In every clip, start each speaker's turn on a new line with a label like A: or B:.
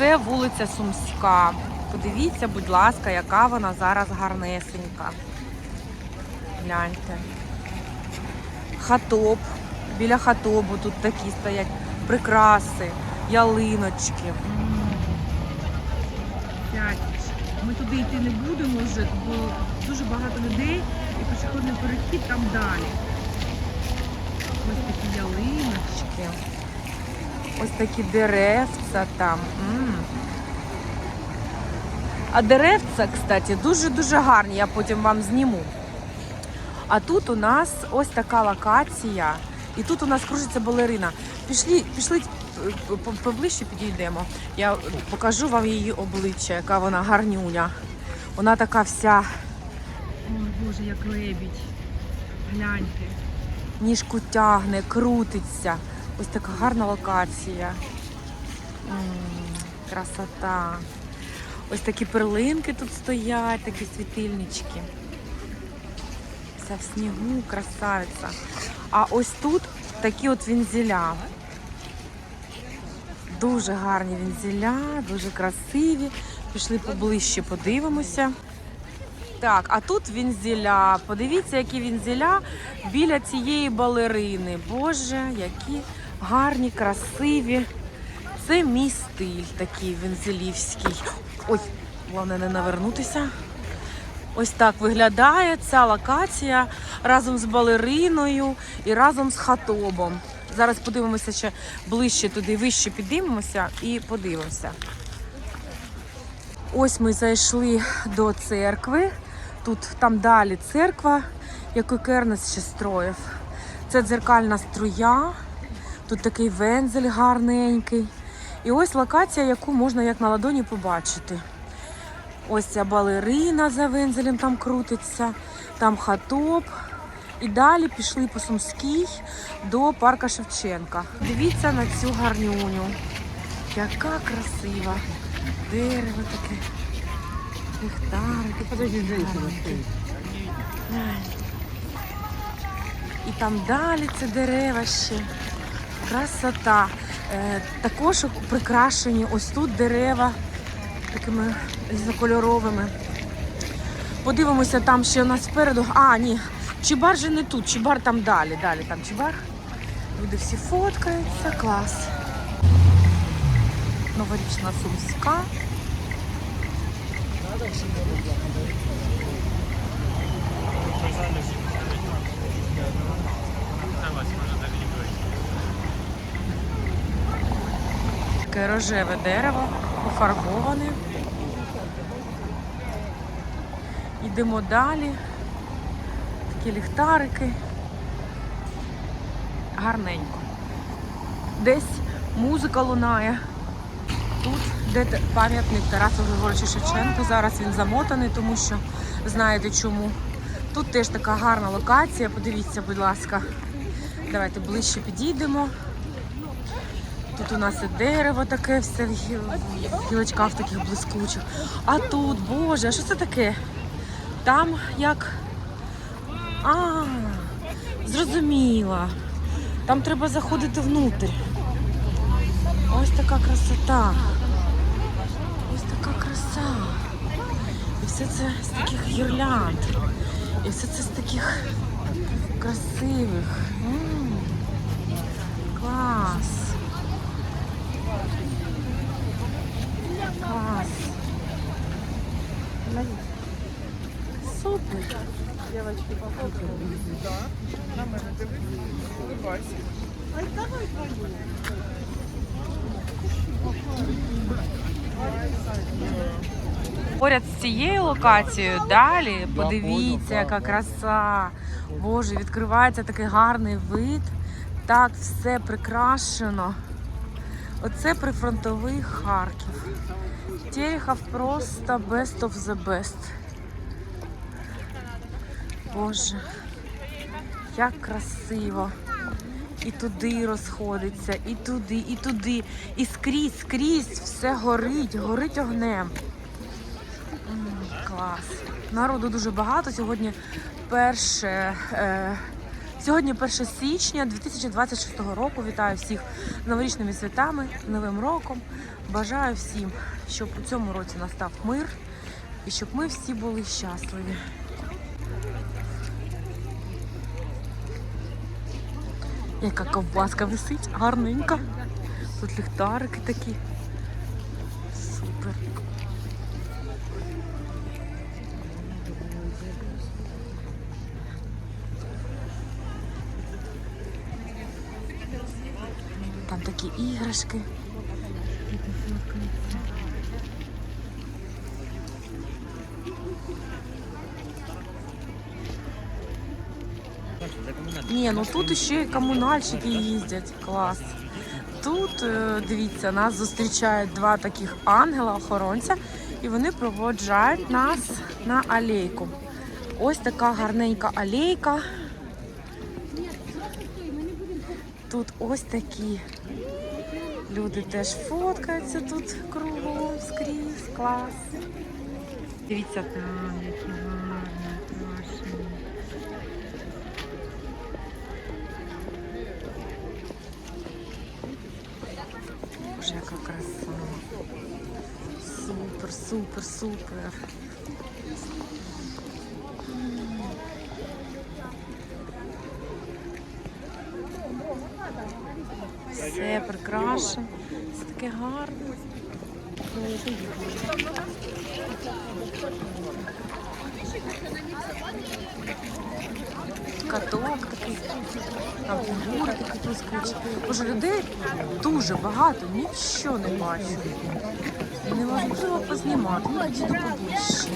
A: це вулиця Сумська. Подивіться, будь ласка, яка вона зараз гарнесенька. Гляньте. Хатоп. Біля хатобу тут такі стоять прикраси, ялиночки. Ми туди йти не будемо вже, бо дуже багато людей і пішохідний перехід там далі. Ось такі ялиночки. Ось такі деревця там. М. А деревця, кстати, дуже-дуже гарні, я потім вам зніму. А тут у нас ось така локація. І тут у нас кружиться балерина. Пішли, пішли е, поближче підійдемо. Я покажу вам її обличчя, яка вона гарнюня. Вона така вся. Ой, Боже, як лебідь. Гляньте. Ніжку тягне, крутиться. Ось така гарна локація. Красота. Ось такі перлинки тут стоять, такі світильнички. Вся в снігу, красавиця. А ось тут такі от вінзеля. Дуже гарні вінзеля, дуже красиві. Пішли поближче, подивимося. Так, а тут вінзеля. Подивіться, які вінзеля біля цієї балерини. Боже, які гарні, красиві. Це мій стиль такий вензелівський. Ой, головне не навернутися. Ось так виглядає ця локація разом з балериною і разом з хатобом. Зараз подивимося ще ближче туди, вище підіймемося і подивимося. Ось ми зайшли до церкви. Тут там далі церква, яку Кернес ще строїв. Це дзеркальна струя. Тут такий вензель гарненький. І ось локація, яку можна як на ладоні побачити. Ось ця балерина за вензелем там крутиться, там хатоп. І далі пішли по Сумській до парка Шевченка. Дивіться на цю гарнюню. Яка красива. Дерево таке. Ліхтарики. І там далі це дерева ще. Красота. Е, також прикрашені ось тут дерева такими різнокольоровими. Подивимося, там ще у нас спереду. А, ні, чібар же не тут, чібар там далі. Далі там чібар. Люди всі фоткаються, клас. Новорічна сумська. Таке рожеве дерево, пофарбоване. Йдемо далі. Такі ліхтарики. Гарненько. Десь музика лунає. Тут де пам'ятник Тарасу Григоровичу Шевченку. Зараз він замотаний, тому що знаєте чому. Тут теж така гарна локація. Подивіться, будь ласка. Давайте ближче підійдемо. Тут у нас і дерево таке, все в гілочках таких блискучих. А тут, боже, а що це таке? Там як. А, зрозуміла. Там треба заходити внутрь. Ось така красота. Ось така краса. І все це з таких гірлянд. І все це з таких красивих. М, Клас. Клас. Супер.
B: Девочки, походу. Да. На мене дивись. Улыбайся. Ай, давай твою.
A: Поряд з цією локацією далі подивіться, яка краса. Боже, відкривається такий гарний вид. Так все прикрашено. Оце прифронтовий Харків. Терехов просто best of the best. Боже, як красиво. І туди розходиться, і туди, і туди. І скрізь, скрізь все горить, горить огнем. М, Клас. Народу дуже багато. Сьогодні перше. Е, Сьогодні 1 січня 2026 року. Вітаю всіх новорічними святами, Новим роком. Бажаю всім, щоб у цьому році настав мир і щоб ми всі були щасливі. Яка ковбаска висить, гарненька. Тут ліхтарики такі. Супер. Там такі іграшки. Ні, ну тут ще й комунальщики їздять. Клас. Тут, е, дивіться, нас зустрічають два таких ангела-охоронця, і вони проводжають нас на алейку. Ось така гарненька алейка. Тут ось такі люди теж фоткаються тут кругом скрізь. Клас. Дивіться там, які гарні машини. Боже, яка краса. Супер, супер, супер. Все прикрашено. Все таке гарне. Каток такий, там фігурки якісь куча. Боже, людей дуже багато, нічого не бачу. Неможливо познімати, ну тоді до поближче.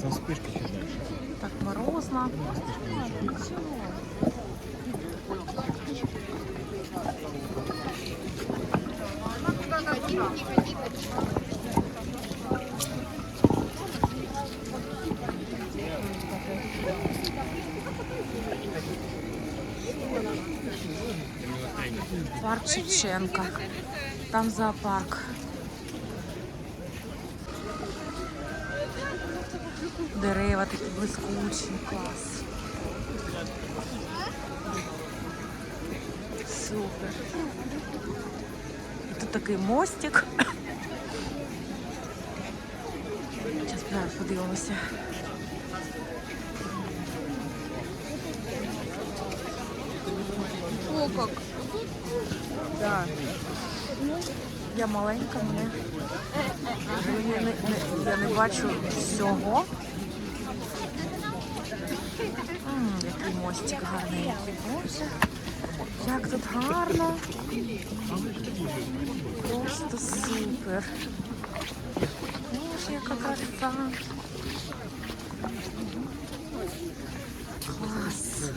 C: Со вспышки читаешь.
A: Так морозно. Парк Шевченка. Там зоопарк. Дерева такі блискучі, клас. Супер. Тут такий мостик. Зараз зараз подивимося.
B: О, как. Да.
A: Я маленька, мене я не, не, я не бачу всього. М, який мостик гарненький. Як тут гарно. Просто супер. Боже, яка краса. Клас.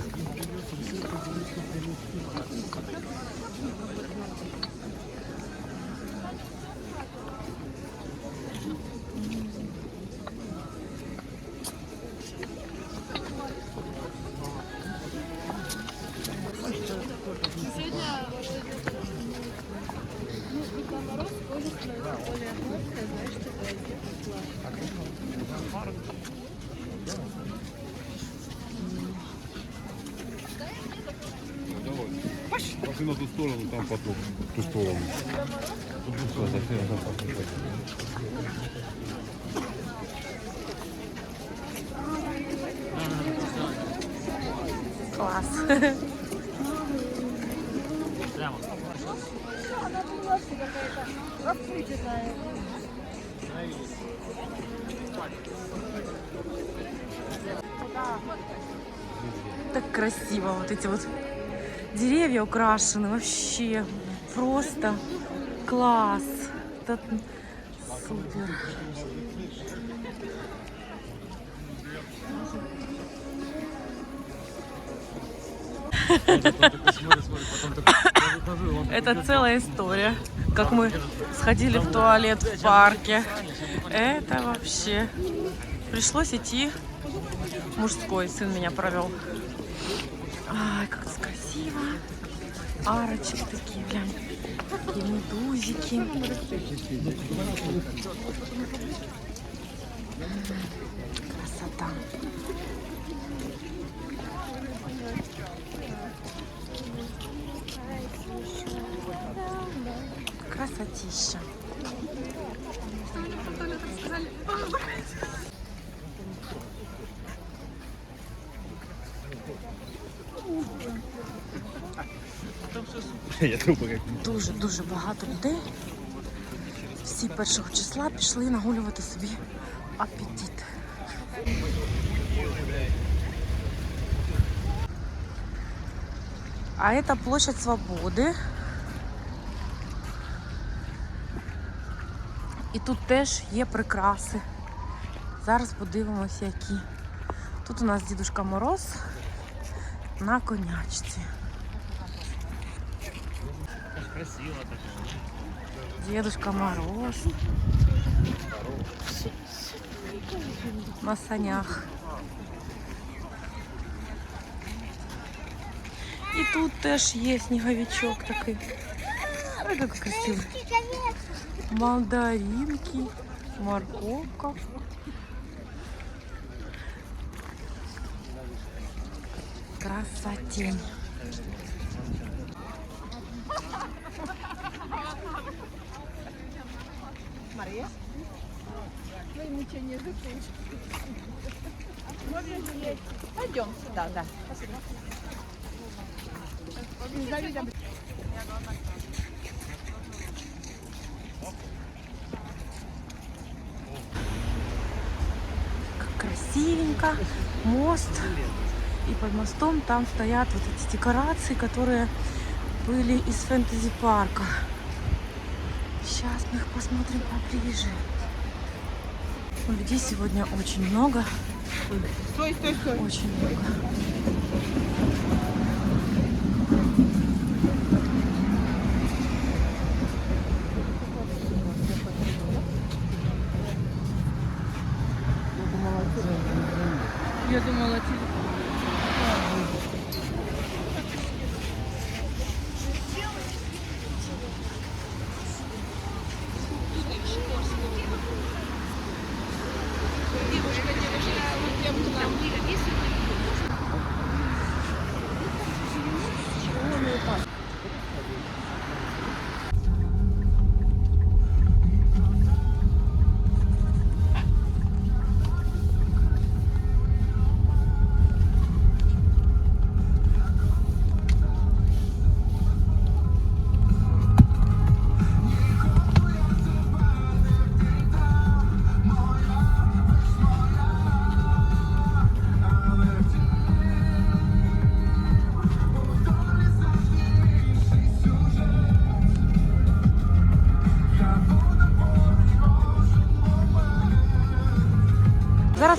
C: сторону, там поток, в ту сторону.
A: Класс. Так красиво вот эти вот деревья украшены, вообще просто класс. Это супер. Это целая история. Как мы сходили в туалет в парке. Это вообще... Пришлось идти. Мужской сын меня провел. Ай, как здесь красиво. Арочки такие, прям. Такие медузики. Красота. Красотища. Что мне потом это сказали?
C: Я трупа как
A: Дуже дуже багато людей. Всі першого числа пішли нагулювати собі апетит. А это площадь Свободи. І тут теж є прикраси. Зараз подивимося, які. Тут у нас Дідушка Мороз на конячці. Дедушка Мороз. На санях. І тут теж є сніговичок такий. Ой, як красивий. Мандаринки, морковка. Красотень.
B: Пойдем сюда, да.
A: Как красивенько. Мост. И под мостом там стоят вот эти декорации, которые были из фэнтези-парка. Сейчас мы их посмотрим поближе. Ну, Людей сегодня очень много.
B: Стой, стой, стой.
A: Очень много.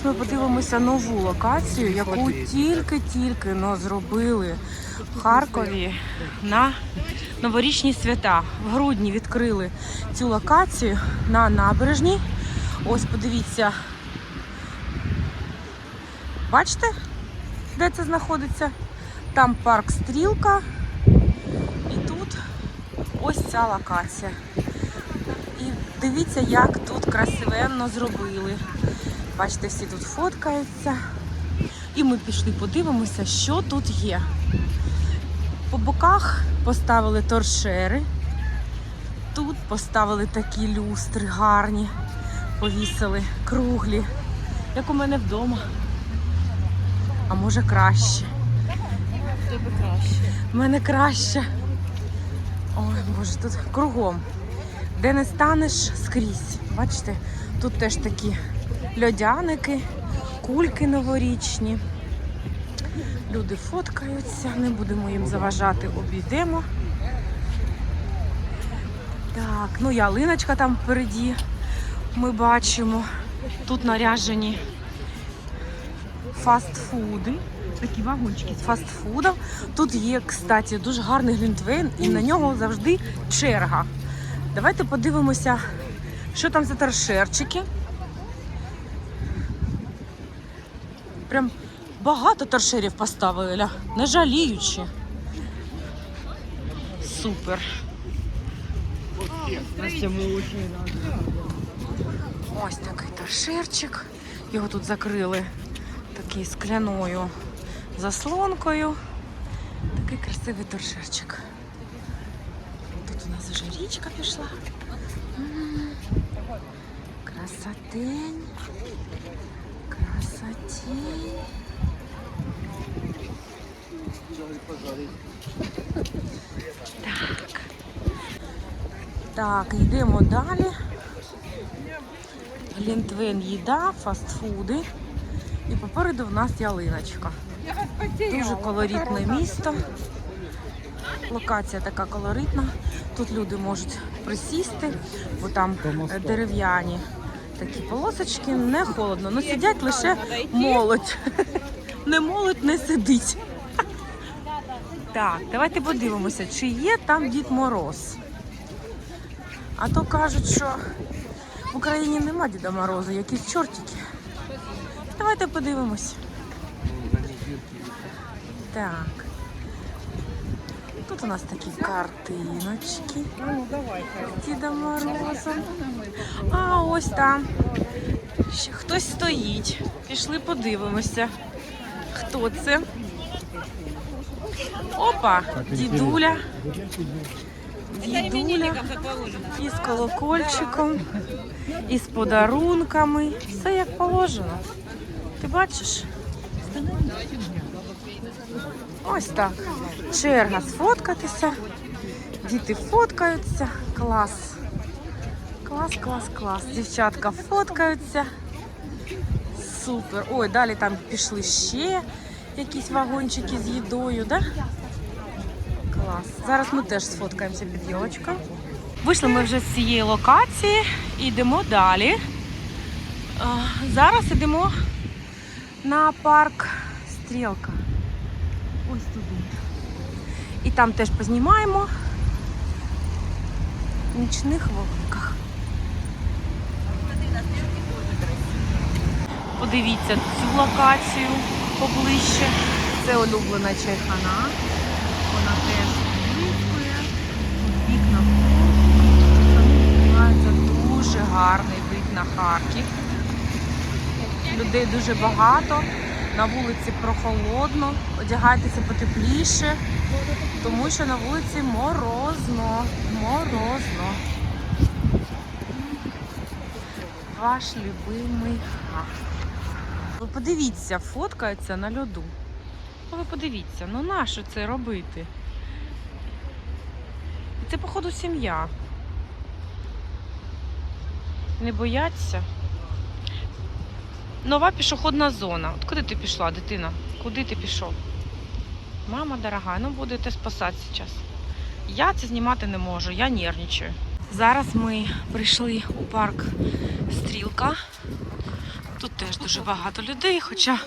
A: Ми подивимося нову локацію, яку тільки-тільки но зробили в Харкові на новорічні свята. В грудні відкрили цю локацію на набережній. Ось подивіться. Бачите, де це знаходиться? Там парк Стрілка. І тут ось ця локація. І дивіться, як тут красивенно зробили. Бачите, всі тут фоткаються. І ми пішли подивимося, що тут є. По боках поставили торшери. Тут поставили такі люстри гарні, повісили, круглі, як у мене вдома. А може краще.
B: Тебе краще.
A: У мене краще. Ой, боже, тут кругом. Де не станеш скрізь. Бачите, тут теж такі льодяники, кульки новорічні. Люди фоткаються, не будемо їм заважати, обійдемо. Так, ну ялиночка там впереді. Ми бачимо. Тут наряжені фастфуди. Такі вагончики з фастфудом. Тут є, кстати, дуже гарний глінтвейн, і на нього завжди черга. Давайте подивимося, що там за торшерчики. Прям багато торшерів поставили, ля, не жаліючи. Супер. Ось такий торшерчик. Його тут закрили такий скляною заслонкою. Такий красивий торшерчик. Тут у нас вже річка пішла. Красотень. Красотень. Так. Так, йдемо далі. Лінтвен їда, фастфуди. І попереду в нас ялиночка. Дуже колоритне місто. Локація така колоритна. Тут люди можуть присісти, бо там е, дерев'яні такі полосочки, не холодно. Ну сидять лише молодь. Не молодь не сидить. Так, давайте подивимося, чи є там Дід Мороз. А то кажуть, що в Україні нема Діда Морозу, якісь чортики. Давайте подивимось. Так. Тут у нас такі картиночки Дідом Морозом. А ось там. Хтось стоїть. Пішли подивимося. Хто це? Опа! Дідуля. Дідуля. І з колокольчиком, і з подарунками. Все як положено. Ти бачиш? Ось так. Черга сфоткатися. Діти фоткаються. Клас. Клас, клас, клас. Дівчатка фоткаються. Супер. Ой, далі там пішли ще якісь вагончики з їдою, да? Клас. Зараз ми теж сфоткаємося під йолочкою. Вийшли ми вже з цієї локації і йдемо далі. Зараз йдемо на парк Стрілка. Ось туди. І там теж познімаємо в нічних вогниках. Подивіться цю локацію поближче. Це улюблена чайхана. Вона теж блискує. Тут Вікна відкриваються дуже гарний вид на Харків. Людей дуже багато. На вулиці прохолодно, одягайтеся потепліше, тому що на вулиці морозно, морозно. Ваш любимий хах. Ви подивіться, фоткаються на льоду. Ви подивіться, ну нащо це робити? І Це, походу, сім'я. Не бояться. Нова пішохідна зона. От куди ти пішла, дитина? Куди ти пішов? Мама дорога, ну будете спасати зараз. Я це знімати не можу, я нервничаю. Зараз ми прийшли у парк Стрілка. Тут теж дуже багато людей, хоча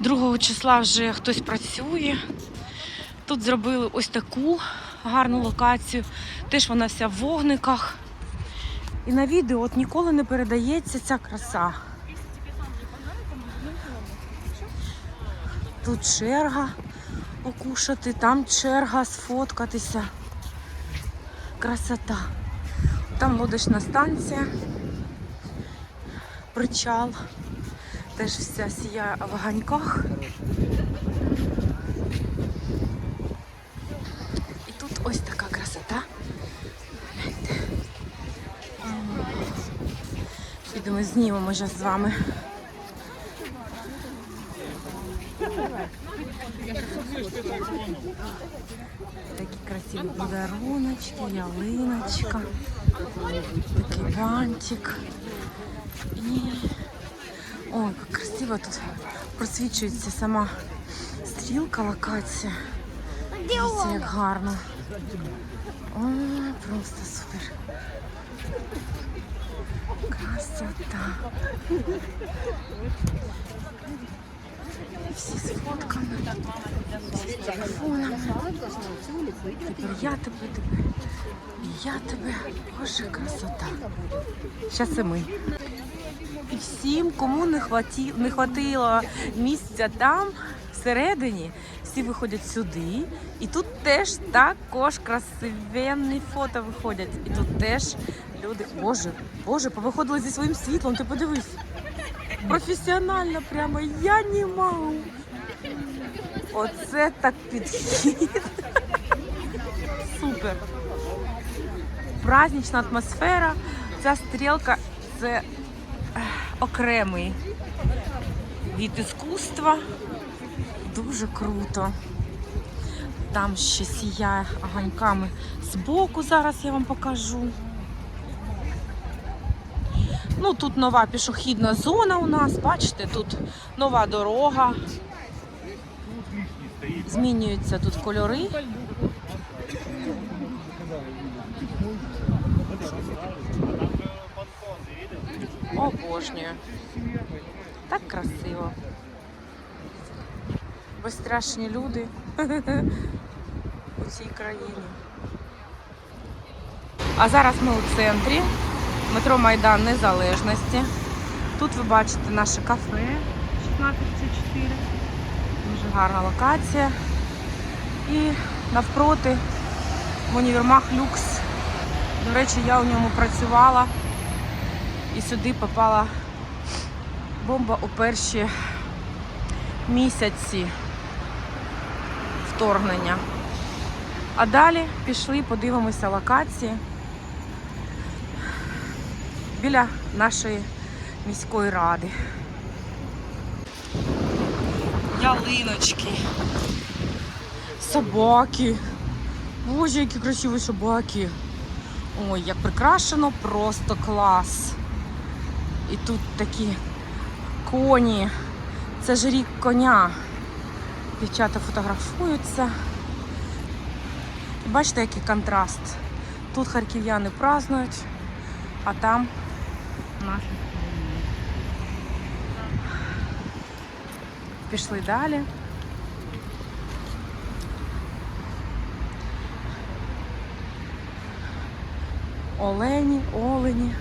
A: 2 числа вже хтось працює. Тут зробили ось таку гарну локацію. Теж вона вся в вогниках. І на відео от ніколи не передається ця краса. Тут черга покушати, там черга сфоткатися. Красота. Там лодочна станція, причал. Теж вся сія в огоньках. І тут ось така красота. Підемо знімемо зараз з вами. Такі красиві подаруночки, ялиночка, такий бантик. І ой, як красиво тут просвічується сама стрілка, локація. Дивіться, як гарно. Ой, просто супер. Красота. Всі з Я тебе, тебе, я тебе. Боже, красота. Зараз і ми. І всім, кому не, хваті, не хватило місця там, всередині, всі виходять сюди. І тут теж також красивенні фото виходять. І тут теж люди. Боже, Боже, повиходили зі своїм світлом, ти подивись. Професіонально прямо я не можу. Оце так підхід. Супер. Празднична атмосфера. Ця стрілка це окремий від іскусства. Дуже круто. Там ще сіяє огоньками збоку, зараз я вам покажу. Ну, тут нова пішохідна зона у нас, бачите, тут нова дорога. Змінюються тут кольори. Обожнюю. Так красиво. Безстрашні люди у цій країні. А зараз ми у центрі метро Майдан Незалежності. Тут ви бачите наше кафе 1604. Гарна локація. І навпроти універмаг Люкс. До речі, я у ньому працювала і сюди попала бомба у перші місяці вторгнення. А далі пішли, подивимося локації біля нашої міської ради. Ялиночки, собаки. Боже, які красиві собаки. Ой, як прикрашено, просто клас. І тут такі коні. Це ж рік коня. Дівчата фотографуються. Бачите, який контраст. Тут харків'яни празднують, а там наші. Пішли далі. Олені, олені.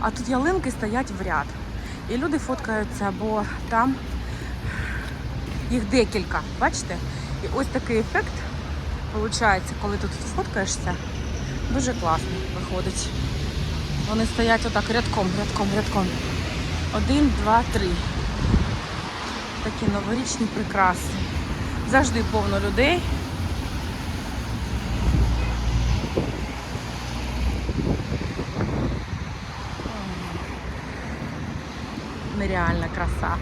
A: А тут ялинки стоять в ряд. І люди фоткаються, бо там їх декілька. Бачите? І ось такий ефект виходить, коли тут фоткаєшся. Дуже класно виходить. Вони стоять отак рядком, рядком, рядком. Один, два, три. Такі новорічні прикраси. Завжди повно людей. Нереальна краса.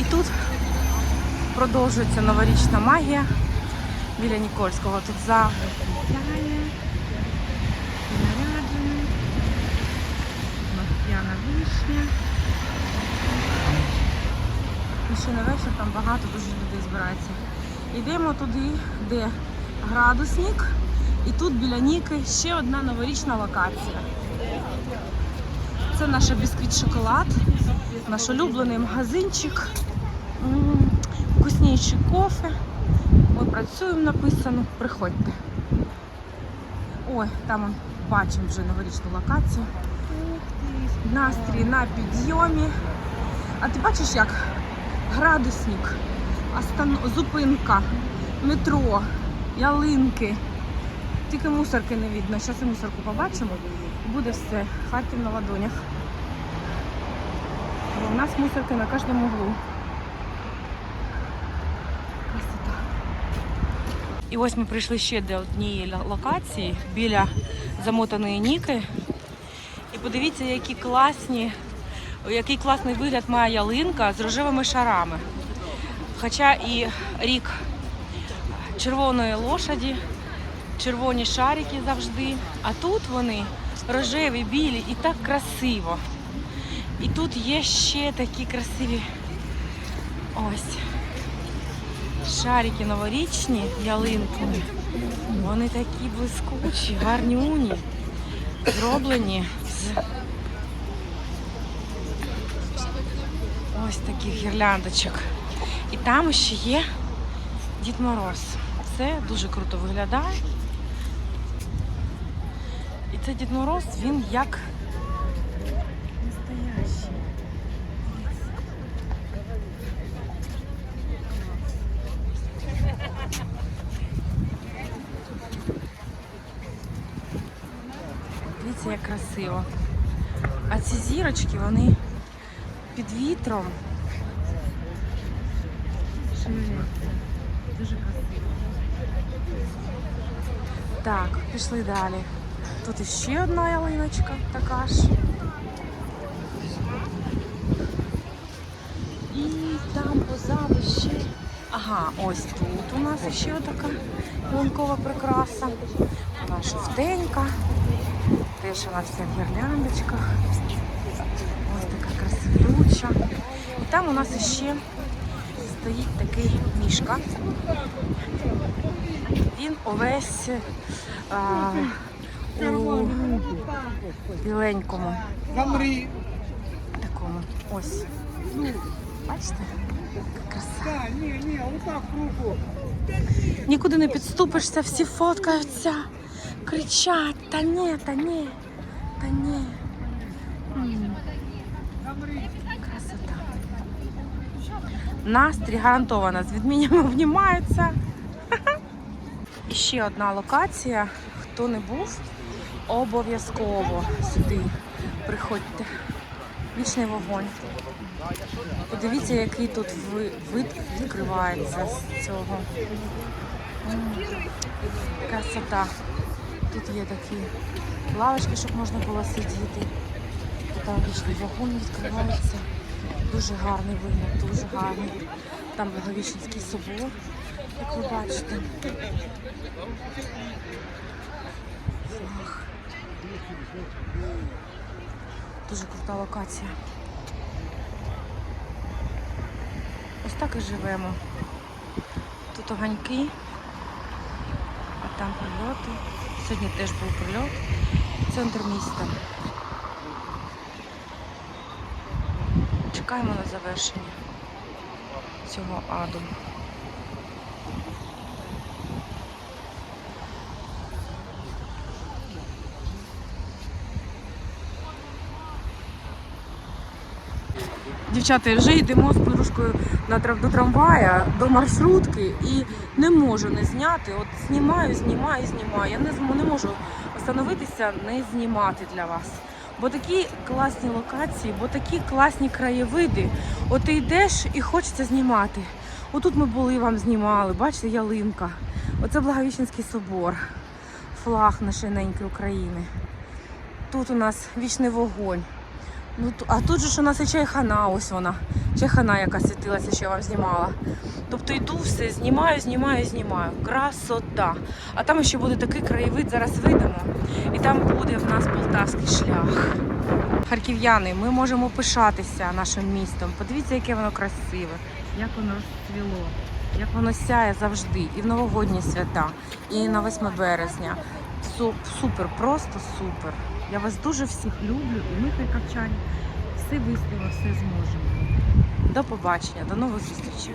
A: І тут продовжується новорічна магія біля Нікольського. Тут завжди світляння, наряджені, у нас п'яна вишня. І ще на вечір там багато дуже людей збирається. Йдемо туди, де градусник, і тут біля Ніки ще одна новорічна локація. Це наша бісквіт шоколад, наш улюблений магазинчик. М, Вкусніший кофе. Ми працюємо, написано. Приходьте. Ой, там бачимо вже новорічну локацію. Настрій на підйомі. А ти бачиш як? Градусник, зупинка, метро, ялинки. Тільки мусорки не видно. Зараз мусорку побачимо. Буде все. Харків на ладонях. Бо у нас мусорки на кожному углу. Красота. І ось ми прийшли ще до однієї локації біля замотаної Ніки. І подивіться, які класні, який класний вигляд має ялинка з рожевими шарами. Хоча і рік червоної лошаді, червоні шарики завжди. А тут вони рожеві, білі і так красиво. І тут є ще такі красиві ось шарики новорічні ялинки. Вони такі блискучі, гарнюні, зроблені ось таких гірляндочок. І там ще є Дід Мороз. Це дуже круто виглядає. І це Дід Мороз, він як Дивіться, красиво. А ці зірочки, вони під вітром. шевеляться. Дуже красиво. Так, пішли далі. Тут іще одна ялиночка така ж. І там позаду ще. Ага, ось тут у нас ще така ялинкова прикраса. Вона жовтенька. Вона вся в гірляндочках. Ось така красивюча. І там у нас ще стоїть такий мішка. Він увесь а, у біленькому
B: Замри.
A: такому. Ось. Бачите? Краса. Нікуди не підступишся, всі фоткаються, кричать, та ні, та ні, та ні. Красота. Настрій гарантовано з відміннями обнімаються. І ще одна локація. Хто не був, обов'язково сюди приходьте. Вічний вогонь. Подивіться, який тут вид відкривається з цього. Красота. Тут є такі лавочки, щоб можна було сидіти. Там вічний вогонь відкривається. Дуже гарний вигляд, дуже гарний. Там Благовіщенський собор, як ви бачите. Флаг. Дуже крута локація. Ось так і живемо. Тут огоньки, а там прильоти. Сьогодні теж був прильот. Центр міста. Чекаємо на завершення цього аду. Дівчата, вже йдемо з подружкою на до трамвая, до маршрутки і не можу не зняти. От знімаю, знімаю, знімаю. Я не, не можу остановитися, не знімати для вас. Бо такі класні локації, бо такі класні краєвиди. От ти йдеш і хочеться знімати. Отут ми були, вам знімали, бачите, ялинка. Оце Благовіщенський собор, флаг нашої неньки України. Тут у нас вічний вогонь. Ну, а тут же ж у нас і чайхана, ось вона. Чайхана, яка світилася, що я вам знімала. Тобто йду все, знімаю, знімаю, знімаю. Красота. А там ще буде такий краєвид, зараз вийдемо. І там буде в нас полтавський шлях. Харків'яни, ми можемо пишатися нашим містом. Подивіться, яке воно красиве, як воно розцвіло, як воно сяє завжди. І в новогодні свята, і на 8 березня. Су- Супер, просто супер. Я вас дуже всіх люблю, і ми кавчані. все вистоїмо, все зможемо. До побачення, до нових зустрічей.